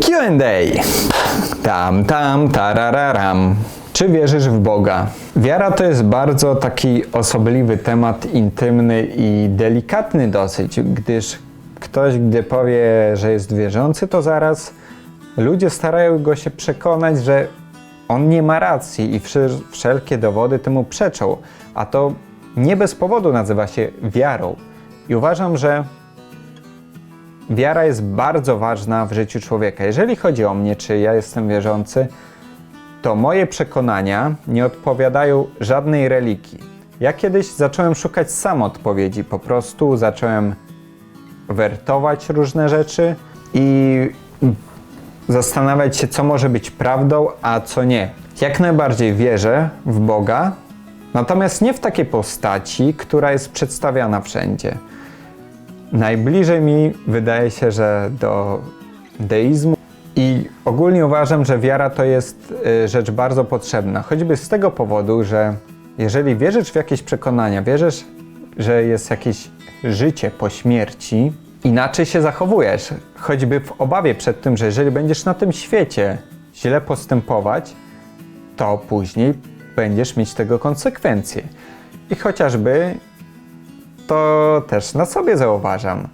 Q&A. Tam, tam, tarararam. Czy wierzysz w Boga? Wiara to jest bardzo taki osobliwy temat, intymny i delikatny dosyć, gdyż ktoś, gdy powie, że jest wierzący, to zaraz ludzie starają go się przekonać, że on nie ma racji i wszelkie dowody temu przeczą, a to nie bez powodu nazywa się wiarą. I uważam, że wiara jest bardzo ważna w życiu człowieka. Jeżeli chodzi o mnie, czy ja jestem wierzący, to moje przekonania nie odpowiadają żadnej religii. Ja kiedyś zacząłem szukać sam odpowiedzi, po prostu zacząłem wertować różne rzeczy i zastanawiać się, co może być prawdą, a co nie. Jak najbardziej wierzę w Boga, natomiast nie w takiej postaci, która jest przedstawiana wszędzie. Najbliżej mi wydaje się, że do deizmu i ogólnie uważam, że wiara to jest y, rzecz bardzo potrzebna, choćby z tego powodu, że jeżeli wierzysz w jakieś przekonania, wierzysz, że jest jakieś życie po śmierci, inaczej się zachowujesz, choćby w obawie przed tym, że jeżeli będziesz na tym świecie źle postępować, to później będziesz mieć tego konsekwencje. I chociażby to też na sobie zauważam,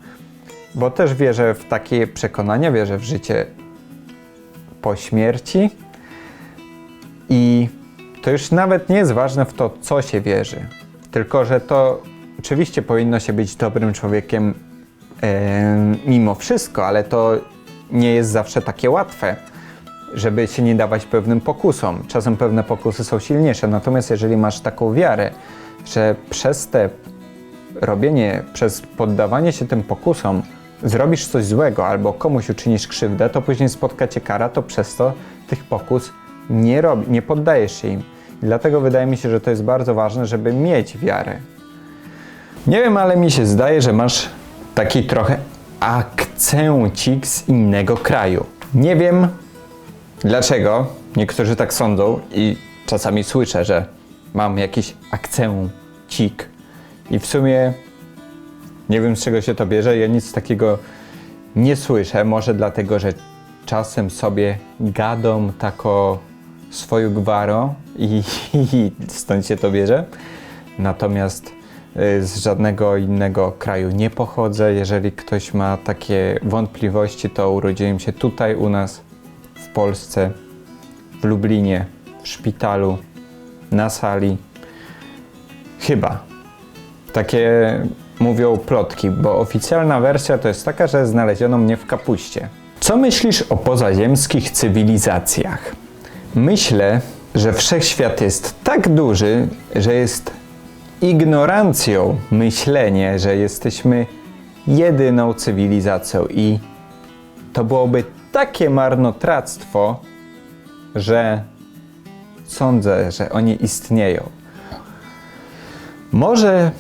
bo też wierzę w takie przekonania, wierzę w życie po śmierci i to już nawet nie jest ważne w to, co się wierzy, tylko że to oczywiście powinno się być dobrym człowiekiem em, mimo wszystko, ale to nie jest zawsze takie łatwe, żeby się nie dawać pewnym pokusom. Czasem pewne pokusy są silniejsze, natomiast jeżeli masz taką wiarę, że przez te robienie, przez poddawanie się tym pokusom zrobisz coś złego albo komuś uczynisz krzywdę, to później spotka cię kara, to przez to tych pokus nie, robi, nie poddajesz się im. I dlatego wydaje mi się, że to jest bardzo ważne, żeby mieć wiarę. Nie wiem, ale mi się zdaje, że masz taki trochę akcencik z innego kraju. Nie wiem dlaczego, niektórzy tak sądzą i czasami słyszę, że mam jakiś akcencik. I w sumie nie wiem z czego się to bierze, ja nic takiego nie słyszę, może dlatego, że czasem sobie gadą tako swoją gwarą i, i stąd się to bierze. Natomiast y, z żadnego innego kraju nie pochodzę. Jeżeli ktoś ma takie wątpliwości, to urodziłem się tutaj u nas w Polsce, w Lublinie, w szpitalu, na sali. Chyba. Takie mówią plotki, bo oficjalna wersja to jest taka, że znaleziono mnie w kapuście. Co myślisz o pozaziemskich cywilizacjach? Myślę, że wszechświat jest tak duży, że jest ignorancją myślenie, że jesteśmy jedyną cywilizacją i to byłoby takie marnotrawstwo, że sądzę, że oni istnieją. Może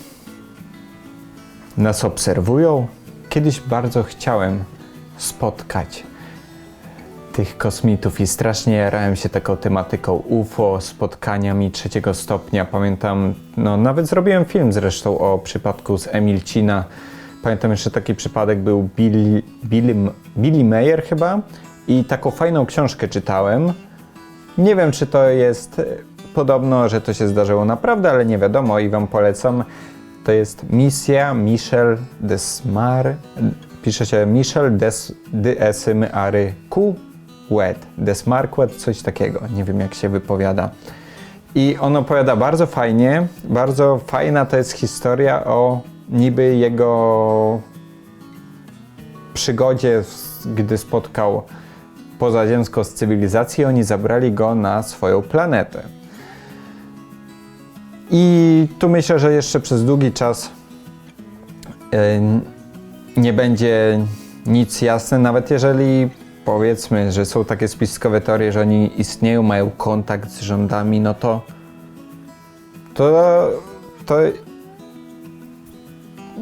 nas obserwują? Kiedyś bardzo chciałem spotkać tych kosmitów i strasznie jarałem się taką tematyką UFO, spotkaniami trzeciego stopnia. Pamiętam, no nawet zrobiłem film zresztą o przypadku z Emilcina. Pamiętam jeszcze taki przypadek był Billy, Billy, Billy Mayer chyba i taką fajną książkę czytałem. Nie wiem, czy to jest e, podobno, że to się zdarzyło naprawdę, ale nie wiadomo i Wam polecam. To jest misja Michel Desmar. Pisze się Michel Des, Desmary Q. Wet. Desmarquet, coś takiego. Nie wiem, jak się wypowiada. I on opowiada bardzo fajnie. Bardzo fajna to jest historia o niby jego przygodzie, gdy spotkał pozaziemską z cywilizacją, oni zabrali go na swoją planetę. I tu myślę, że jeszcze przez długi czas e, nie będzie nic jasne, nawet jeżeli powiedzmy, że są takie spiskowe teorie, że oni istnieją, mają kontakt z rządami, no to to, to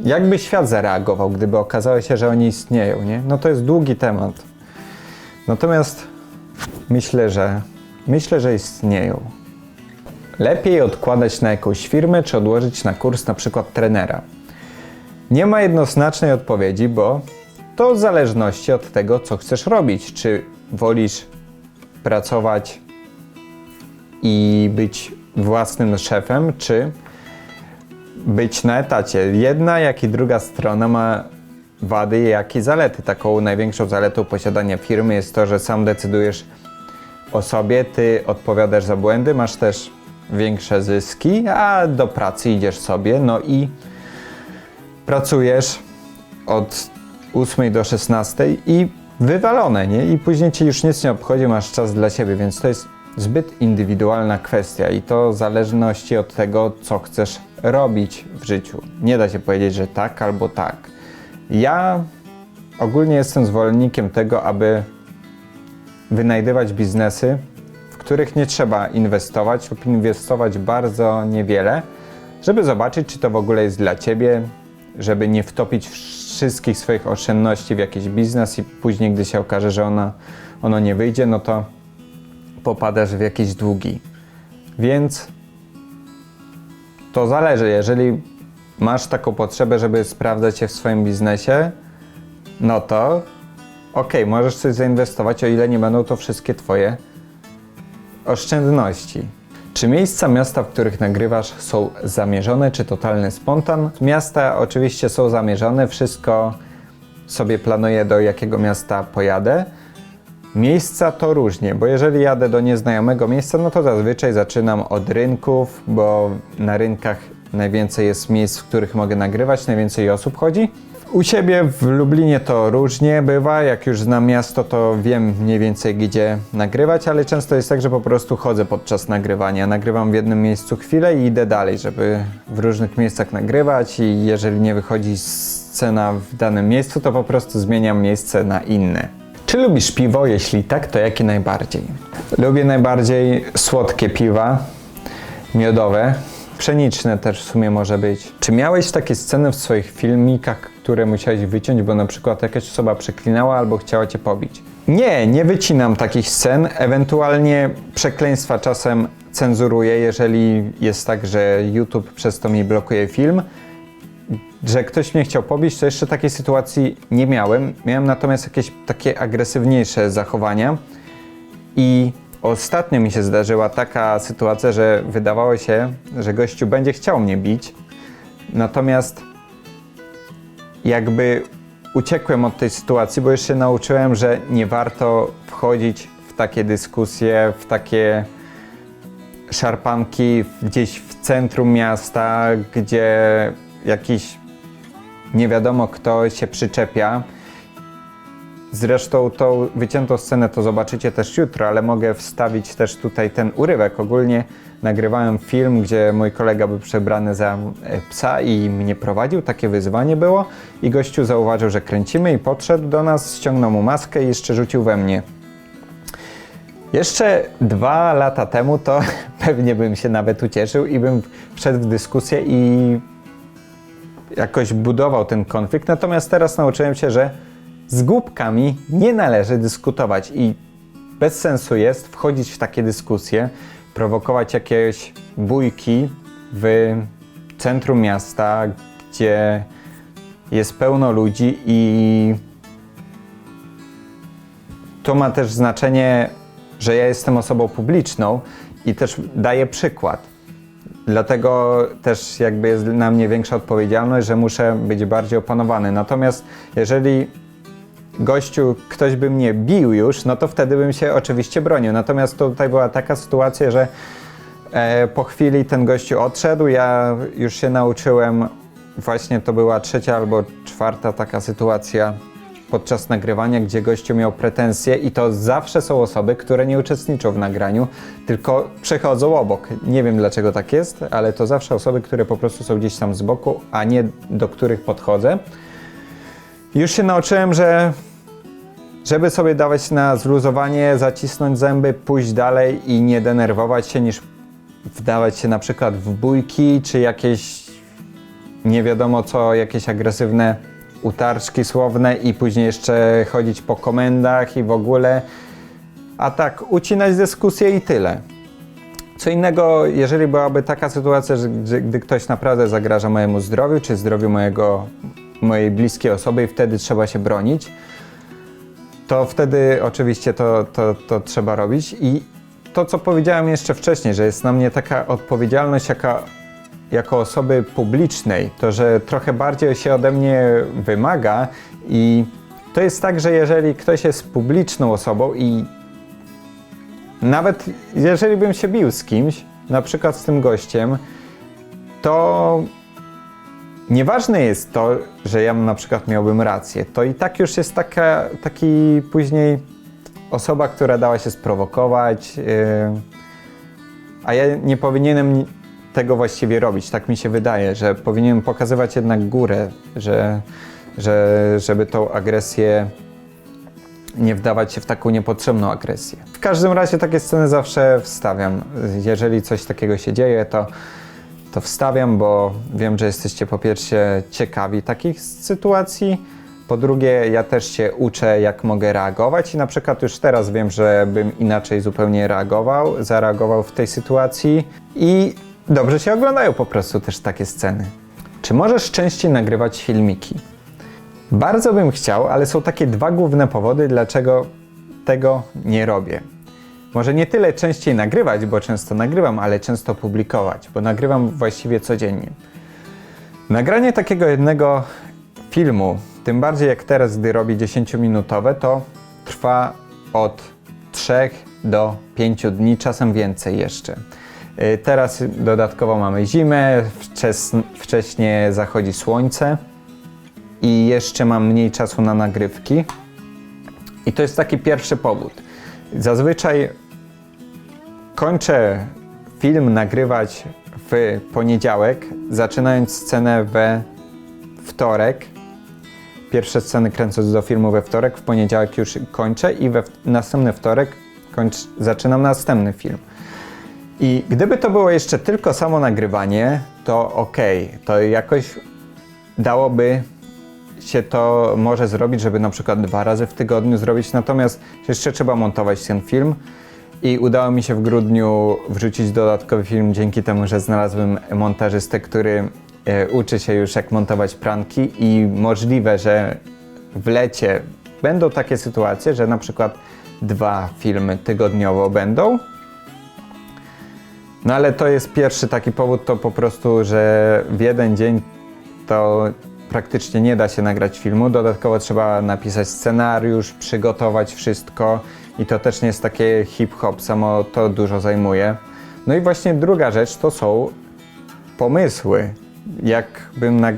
jakby świat zareagował, gdyby okazało się, że oni istnieją, nie? No to jest długi temat. Natomiast myślę, że myślę, że istnieją. Lepiej odkładać na jakąś firmę, czy odłożyć na kurs na przykład trenera? Nie ma jednoznacznej odpowiedzi, bo To w zależności od tego, co chcesz robić. Czy wolisz pracować i być własnym szefem, czy być na etacie. Jedna, jak i druga strona ma wady, jak i zalety. Taką największą zaletą posiadania firmy jest to, że sam decydujesz o sobie, ty odpowiadasz za błędy, masz też większe zyski, a do pracy idziesz sobie, no i pracujesz od 8 do 16 i wywalone, nie? I później ci już nic nie obchodzi, masz czas dla siebie, więc to jest zbyt indywidualna kwestia i to w zależności od tego, co chcesz robić w życiu. Nie da się powiedzieć, że tak albo tak. Ja ogólnie jestem zwolennikiem tego, aby wynajdywać biznesy, których nie trzeba inwestować lub inwestować bardzo niewiele, żeby zobaczyć, czy to w ogóle jest dla ciebie, żeby nie wtopić wszystkich swoich oszczędności w jakiś biznes i później, gdy się okaże, że ona, ono nie wyjdzie, no to popadasz w jakieś długi. Więc to zależy. Jeżeli masz taką potrzebę, żeby sprawdzać się w swoim biznesie, no to ok, możesz coś zainwestować, o ile nie będą to wszystkie Twoje oszczędności. Czy miejsca miasta, w których nagrywasz, są zamierzone, czy totalny spontan? Miasta oczywiście są zamierzone, wszystko sobie planuję, do jakiego miasta pojadę. Miejsca to różnie, bo jeżeli jadę do nieznajomego miejsca, no to zazwyczaj zaczynam od rynków, bo na rynkach najwięcej jest miejsc, w których mogę nagrywać, najwięcej osób chodzi. U siebie w Lublinie to różnie bywa, jak już znam miasto, to wiem mniej więcej gdzie nagrywać, ale często jest tak, że po prostu chodzę podczas nagrywania. Nagrywam w jednym miejscu chwilę i idę dalej, żeby w różnych miejscach nagrywać i jeżeli nie wychodzi scena w danym miejscu, to po prostu zmieniam miejsce na inne. Czy lubisz piwo? Jeśli tak, to jakie najbardziej? Lubię najbardziej słodkie piwa, miodowe, pszeniczne też w sumie może być. Czy miałeś takie sceny w swoich filmikach, które musiałeś wyciąć, bo na przykład jakaś osoba przeklinała albo chciała cię pobić? Nie, nie wycinam takich scen, ewentualnie przekleństwa czasem cenzuruję, jeżeli jest tak, że YouTube przez to mi blokuje film że ktoś mnie chciał pobić, to jeszcze takiej sytuacji nie miałem. Miałem natomiast jakieś takie agresywniejsze zachowania i ostatnio mi się zdarzyła taka sytuacja, że wydawało się, że gościu będzie chciał mnie bić, natomiast jakby uciekłem od tej sytuacji, bo już się nauczyłem, że nie warto wchodzić w takie dyskusje, w takie szarpanki gdzieś w centrum miasta, gdzie jakiś nie wiadomo kto się przyczepia. Zresztą tą wyciętą scenę to zobaczycie też jutro, ale mogę wstawić też tutaj ten urywek. Ogólnie nagrywałem film, gdzie mój kolega był przebrany za e, psa i mnie prowadził, takie wyzwanie było i gościu zauważył, że kręcimy i podszedł do nas, ściągnął mu maskę i jeszcze rzucił we mnie. Jeszcze dwa lata temu to pewnie bym się nawet ucieszył i bym wszedł w dyskusję i jakoś budował ten konflikt. Natomiast teraz nauczyłem się, że z głupkami nie należy dyskutować i bez sensu jest wchodzić w takie dyskusje, prowokować jakieś bójki w centrum miasta, gdzie jest pełno ludzi i to ma też znaczenie, że ja jestem osobą publiczną i też daję przykład. Dlatego też jakby jest na mnie większa odpowiedzialność, że muszę być bardziej opanowany. Natomiast jeżeli gościu, ktoś by mnie bił już, no to wtedy bym się oczywiście bronił. Natomiast tutaj była taka sytuacja, że e, po chwili ten gościu odszedł, ja już się nauczyłem, właśnie to była trzecia albo czwarta taka sytuacja podczas nagrywania, gdzie gościu miał pretensje i to zawsze są osoby, które nie uczestniczą w nagraniu, tylko przechodzą obok. Nie wiem dlaczego tak jest, ale to zawsze osoby, które po prostu są gdzieś tam z boku, a nie do których podchodzę. Już się nauczyłem, że żeby sobie dawać na zluzowanie, zacisnąć zęby, pójść dalej i nie denerwować się, niż wdawać się na przykład w bójki, czy jakieś nie wiadomo co, jakieś agresywne utarczki słowne i później jeszcze chodzić po komendach i w ogóle. A tak, ucinać dyskusję i tyle. Co innego, jeżeli byłaby taka sytuacja, że gdy, ktoś naprawdę zagraża mojemu zdrowiu, czy zdrowiu mojego mojej bliskiej osoby i wtedy trzeba się bronić, to wtedy oczywiście to, to, to trzeba robić. I to, co powiedziałem jeszcze wcześniej, że jest na mnie taka odpowiedzialność jaka, jako osoby publicznej, to że trochę bardziej się ode mnie wymaga i to jest tak, że jeżeli ktoś jest publiczną osobą i nawet jeżeli bym się bił z kimś, na przykład z tym gościem, to nieważne jest to, że ja na przykład miałbym rację. To i tak już jest taka, taki później osoba, która dała się sprowokować, yy, a ja nie powinienem ni- tego właściwie robić. Tak mi się wydaje, że powinienem pokazywać jednak górę, że, że, żeby tą agresję nie wdawać się w taką niepotrzebną agresję. W każdym razie takie sceny zawsze wstawiam. Jeżeli coś takiego się dzieje, to, to wstawiam, bo wiem, że jesteście po pierwsze ciekawi takich sytuacji. Po drugie, ja też się uczę, jak mogę reagować, i na przykład już teraz wiem, że bym inaczej zupełnie reagował, zareagował w tej sytuacji. I dobrze się oglądają po prostu też takie sceny. Czy możesz częściej nagrywać filmiki? Bardzo bym chciał, ale są takie dwa główne powody, dlaczego tego nie robię. Może nie tyle częściej nagrywać, bo często nagrywam, ale często publikować, bo nagrywam właściwie codziennie. Nagranie takiego jednego filmu, tym bardziej jak teraz, gdy robię 10-minutowe, to trwa od 3 do 5 dni, czasem więcej jeszcze. Y, Teraz dodatkowo mamy zimę, wczes- wcześnie zachodzi słońce i jeszcze mam mniej czasu na nagrywki. I to jest taki pierwszy powód. Zazwyczaj kończę film nagrywać w poniedziałek, zaczynając scenę we wtorek. Pierwsze sceny kręcąc do filmu we wtorek, w poniedziałek już kończę i we następny wtorek kończ, zaczynam następny film. I gdyby to było jeszcze tylko samo nagrywanie, to okej, to jakoś dałoby się to może zrobić, żeby na przykład dwa razy w tygodniu zrobić, natomiast jeszcze trzeba montować ten film. I udało mi się w grudniu wrzucić dodatkowy film dzięki temu, że znalazłem montażystę, który e, uczy się już jak montować pranki. I możliwe, że w lecie będą takie sytuacje, że na przykład dwa filmy tygodniowo będą, no ale to jest pierwszy taki powód, to po prostu, że w jeden dzień to praktycznie nie da się nagrać filmu. Dodatkowo trzeba napisać scenariusz, przygotować wszystko i to też nie jest takie hip-hop, samo to dużo zajmuje. No i właśnie druga rzecz to są pomysły. Jakbym nag-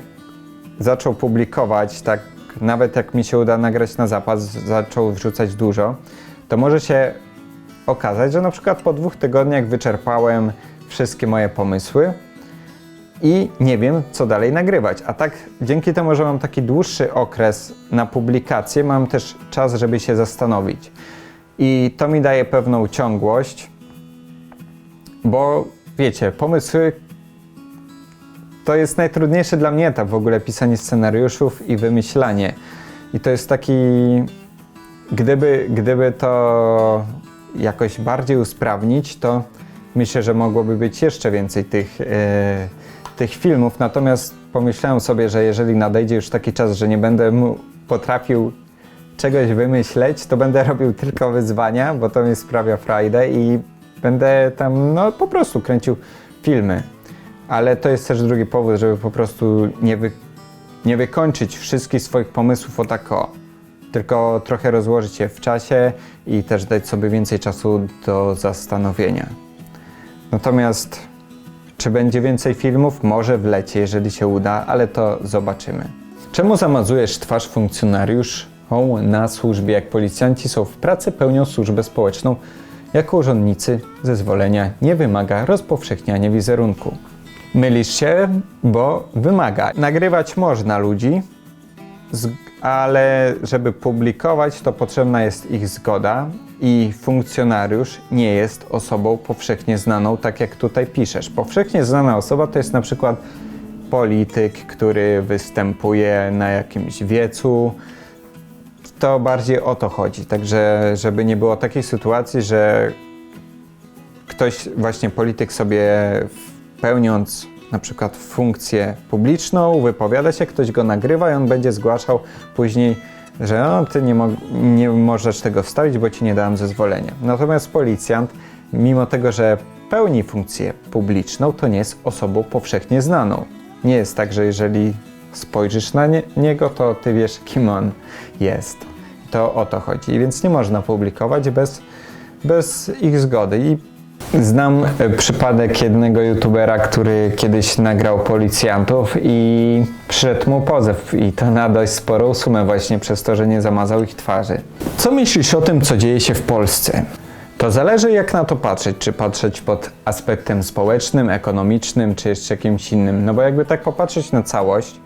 zaczął publikować, tak nawet jak mi się uda nagrać na zapas, zaczął wrzucać dużo, to może się okazać, że na przykład po dwóch tygodniach wyczerpałem wszystkie moje pomysły i nie wiem, co dalej nagrywać. A tak dzięki temu, że mam taki dłuższy okres na publikację, mam też czas, żeby się zastanowić. I to mi daje pewną ciągłość, bo wiecie, pomysły to jest najtrudniejszy dla mnie etap w ogóle pisanie scenariuszów i wymyślanie. I to jest taki, gdyby, gdyby to jakoś bardziej usprawnić, to myślę, że mogłoby być jeszcze więcej tych, e, tych filmów. Natomiast pomyślałem sobie, że jeżeli nadejdzie już taki czas, że nie będę potrafił czegoś wymyśleć, to będę robił tylko wyzwania, bo to mi sprawia frajdę i będę tam no po prostu kręcił filmy. Ale to jest też drugi powód, żeby po prostu nie, wy, nie wykończyć wszystkich swoich pomysłów o tak o, tylko trochę rozłożyć je w czasie i też dać sobie więcej czasu do zastanowienia. Natomiast czy będzie więcej filmów? Może w lecie, jeżeli się uda, ale to zobaczymy. Czemu zamazujesz twarz funkcjonariuszom na służbie, jak policjanci są w pracy, pełnią służbę społeczną? Jako urzędnicy zezwolenia nie wymaga rozpowszechniania wizerunku. Mylisz się, bo wymaga. Nagrywać można ludzi, ale żeby publikować, to potrzebna jest ich zgoda i funkcjonariusz nie jest osobą powszechnie znaną, tak jak tutaj piszesz. Powszechnie znana osoba to jest na przykład polityk, który występuje na jakimś wiecu. To bardziej o to chodzi. Także, żeby nie było takiej sytuacji, że ktoś, właśnie polityk sobie pełniąc na przykład funkcję publiczną, wypowiada się, ktoś go nagrywa i on będzie zgłaszał później, że no, ty nie, mo- nie możesz tego wstawić, bo ci nie dałem zezwolenia. Natomiast policjant, mimo tego, że pełni funkcję publiczną, to nie jest osobą powszechnie znaną. Nie jest tak, że jeżeli spojrzysz na nie, niego, to ty wiesz, kim on jest. To o to chodzi. Więc nie można publikować bez, bez ich zgody. I znam e, przypadek jednego youtubera, który kiedyś nagrał policjantów i przyszedł mu pozew i to na dość sporą sumę właśnie przez to, że nie zamazał ich twarzy. Co myślisz o tym, co dzieje się w Polsce? To zależy jak na to patrzeć, czy patrzeć pod aspektem społecznym, ekonomicznym, czy jeszcze jakimś innym. No bo jakby tak popatrzeć na całość,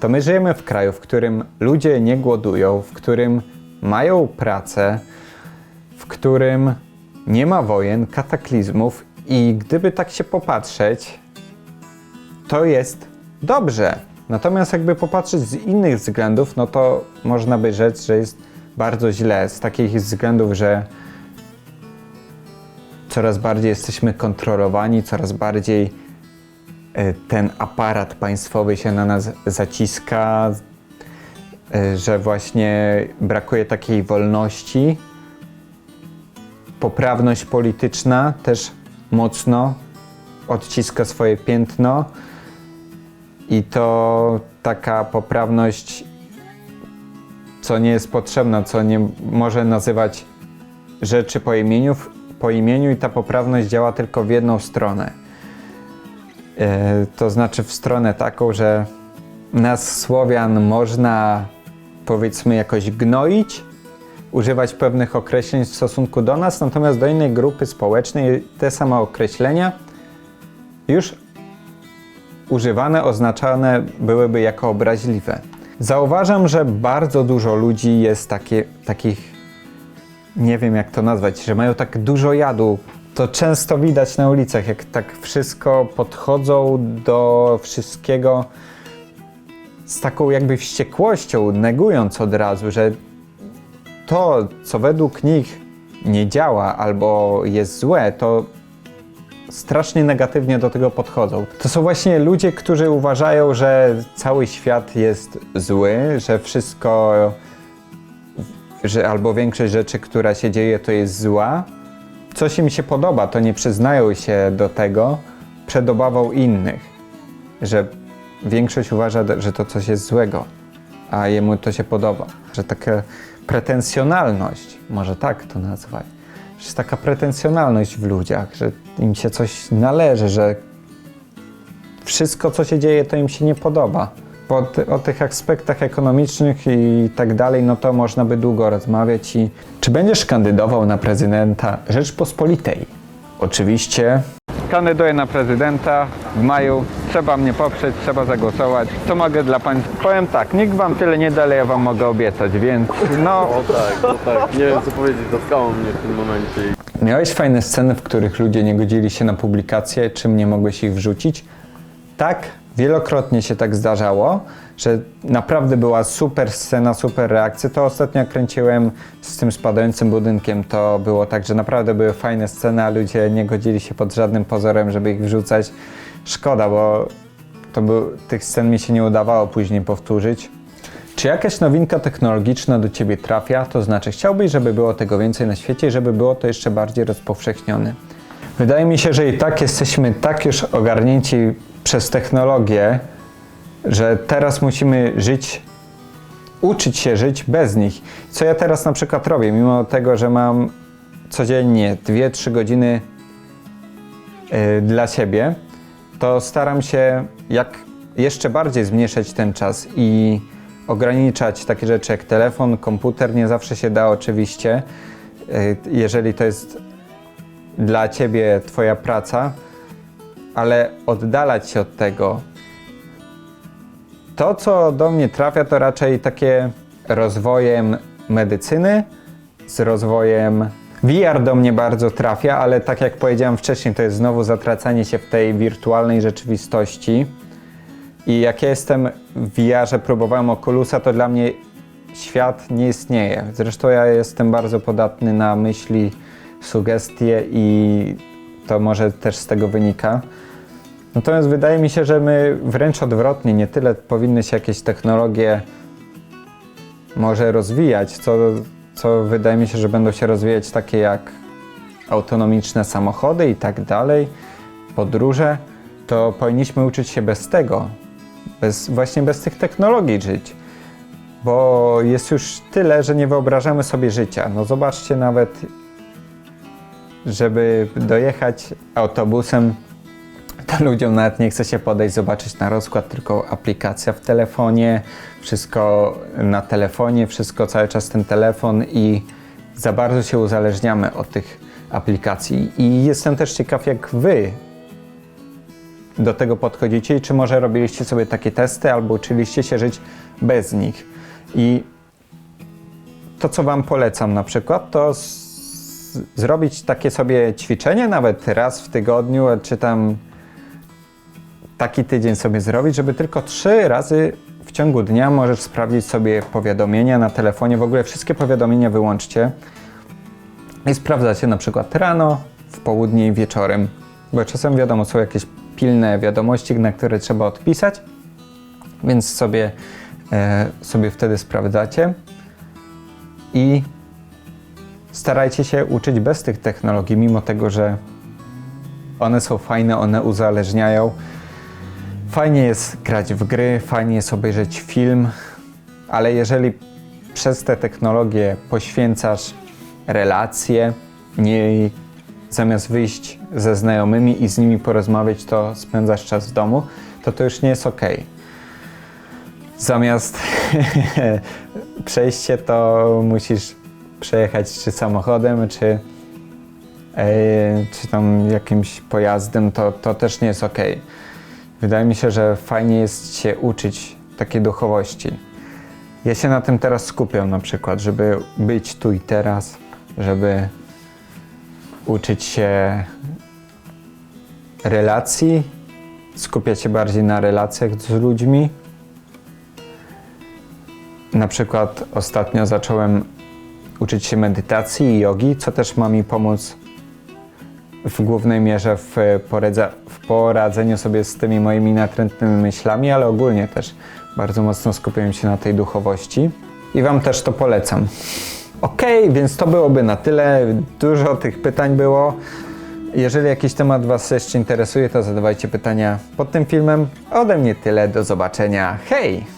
to my żyjemy w kraju, w którym ludzie nie głodują, w którym mają pracę, w którym nie ma wojen, kataklizmów i gdyby tak się popatrzeć, to jest dobrze. Natomiast jakby popatrzeć z innych względów, no to można by rzec, że jest bardzo źle. Z takich względów, że coraz bardziej jesteśmy kontrolowani, coraz bardziej e, ten aparat państwowy się na nas zaciska, e, że właśnie brakuje takiej wolności. Poprawność polityczna też mocno odciska swoje piętno i to taka poprawność, co nie jest potrzebna, co nie może nazywać rzeczy po imieniu, po imieniu i ta poprawność działa tylko w jedną stronę. E, to znaczy w stronę taką, że nas Słowian można powiedzmy jakoś gnoić, używać pewnych określeń w stosunku do nas, natomiast do innej grupy społecznej te same określenia już używane, oznaczane byłyby jako obraźliwe. Zauważam, że bardzo dużo ludzi jest takie, takich, nie wiem jak to nazwać, że mają tak dużo jadu. To często widać na ulicach, jak tak wszystko podchodzą do wszystkiego z taką jakby wściekłością, negując od razu, że to, co według nich nie działa albo jest złe, to strasznie negatywnie do tego podchodzą. To są właśnie ludzie, którzy uważają, że cały świat jest zły, że wszystko, że albo większość rzeczy, która się dzieje, to jest zła. Coś im się podoba, to nie przyznają się do tego przed obawą innych, że większość uważa, że to coś jest złego, a jemu to się podoba. Że taka pretensjonalność, może tak to nazwać, że jest taka pretensjonalność w ludziach, że im się coś należy, że wszystko, co się dzieje, to im się nie podoba. Bo o, ty, o tych aspektach ekonomicznych i tak dalej, no to można by długo rozmawiać. I czy będziesz kandydował na prezydenta Rzeczpospolitej? Oczywiście. Kandyduję na prezydenta w maju. Trzeba mnie poprzeć, trzeba zagłosować. Co mogę dla Państwa? Powiem tak, nikt Wam tyle nie da, ale ja Wam mogę obiecać, więc no, O tak, o tak. Nie wiem co powiedzieć, zatkało mnie w tym momencie. Miałeś fajne sceny, w których ludzie nie godzili się na publikację, czym nie mogłeś ich wrzucić? Tak, wielokrotnie się tak zdarzało, że naprawdę była super scena, super reakcja. To ostatnio jak kręciłem z tym spadającym budynkiem, to było tak, że naprawdę były fajne sceny, a ludzie nie godzili się pod żadnym pozorem, żeby ich wrzucać. Szkoda, bo to był, tych scen mi się nie udawało później powtórzyć. Czy jakaś nowinka technologiczna do Ciebie trafia? To znaczy, chciałbyś, żeby było tego więcej na świecie i żeby było to jeszcze bardziej rozpowszechnione. Wydaje mi się, że i tak jesteśmy tak już ogarnięci przez technologię, że teraz musimy żyć, uczyć się żyć bez nich. Co ja teraz na przykład robię, mimo tego, że mam codziennie 2-3 godziny y, dla siebie, to staram się jak jeszcze bardziej zmniejszać ten czas i ograniczać takie rzeczy jak telefon, komputer. Nie zawsze się da oczywiście, y, jeżeli to jest dla ciebie twoja praca, ale oddalać się od tego. To, co do mnie trafia, to raczej takie rozwojem medycyny, z rozwojem VR do mnie bardzo trafia, ale tak jak powiedziałem wcześniej, to jest znowu zatracanie się w tej wirtualnej rzeczywistości. I jak ja jestem w VR-ze, próbowałem Oculusa, to dla mnie świat nie istnieje. Zresztą ja jestem bardzo podatny na myśli, sugestie i to może też z tego wynika. Natomiast wydaje mi się, że my wręcz odwrotnie, nie tyle powinny się jakieś technologie może rozwijać, co, co wydaje mi się, że będą się rozwijać takie jak autonomiczne samochody i tak dalej, podróże, to powinniśmy uczyć się bez tego, bez, właśnie bez tych technologii żyć. Bo jest już tyle, że nie wyobrażamy sobie życia. No zobaczcie nawet, żeby dojechać autobusem, to ludziom nawet nie chce się podejść, zobaczyć na rozkład, tylko aplikacja w telefonie, wszystko na telefonie, wszystko cały czas ten telefon i za bardzo się uzależniamy od tych aplikacji. I jestem też ciekaw, jak wy do tego podchodzicie i czy może robiliście sobie takie testy albo uczyliście się żyć bez nich. I to, co Wam polecam na przykład, to zrobić takie sobie ćwiczenie, nawet raz w tygodniu, czy tam taki tydzień sobie zrobić, żeby tylko trzy razy w ciągu dnia możesz sprawdzić sobie powiadomienia na telefonie. W ogóle wszystkie powiadomienia wyłączcie i sprawdzacie na przykład rano, w południe i wieczorem, bo czasem wiadomo, są jakieś pilne wiadomości, na które trzeba odpisać, więc sobie, e, sobie wtedy sprawdzacie i starajcie się uczyć bez tych technologii, mimo tego, że one są fajne, one uzależniają. Fajnie jest grać w gry, fajnie jest obejrzeć film, ale jeżeli przez te technologie poświęcasz relacje, nie zamiast wyjść ze znajomymi i z nimi porozmawiać, to spędzasz czas w domu, to to już nie jest ok. Zamiast przejście, to musisz przejechać czy samochodem, czy, e, czy tam jakimś pojazdem, to, to też nie jest ok. Wydaje mi się, że fajnie jest się uczyć takiej duchowości. Ja się na tym teraz skupiam na przykład, żeby być tu i teraz, żeby uczyć się relacji, skupiać się bardziej na relacjach z ludźmi. Na przykład ostatnio zacząłem uczyć się medytacji i jogi, co też ma mi pomóc w głównej mierze w, poradza, w poradzeniu sobie z tymi moimi natrętnymi myślami, ale ogólnie też bardzo mocno skupiłem się na tej duchowości i Wam też to polecam. Okej, więc to byłoby na tyle. Dużo tych pytań było. Jeżeli jakiś temat Was jeszcze interesuje, to zadawajcie pytania pod tym filmem. Ode mnie tyle. Do zobaczenia. Hej!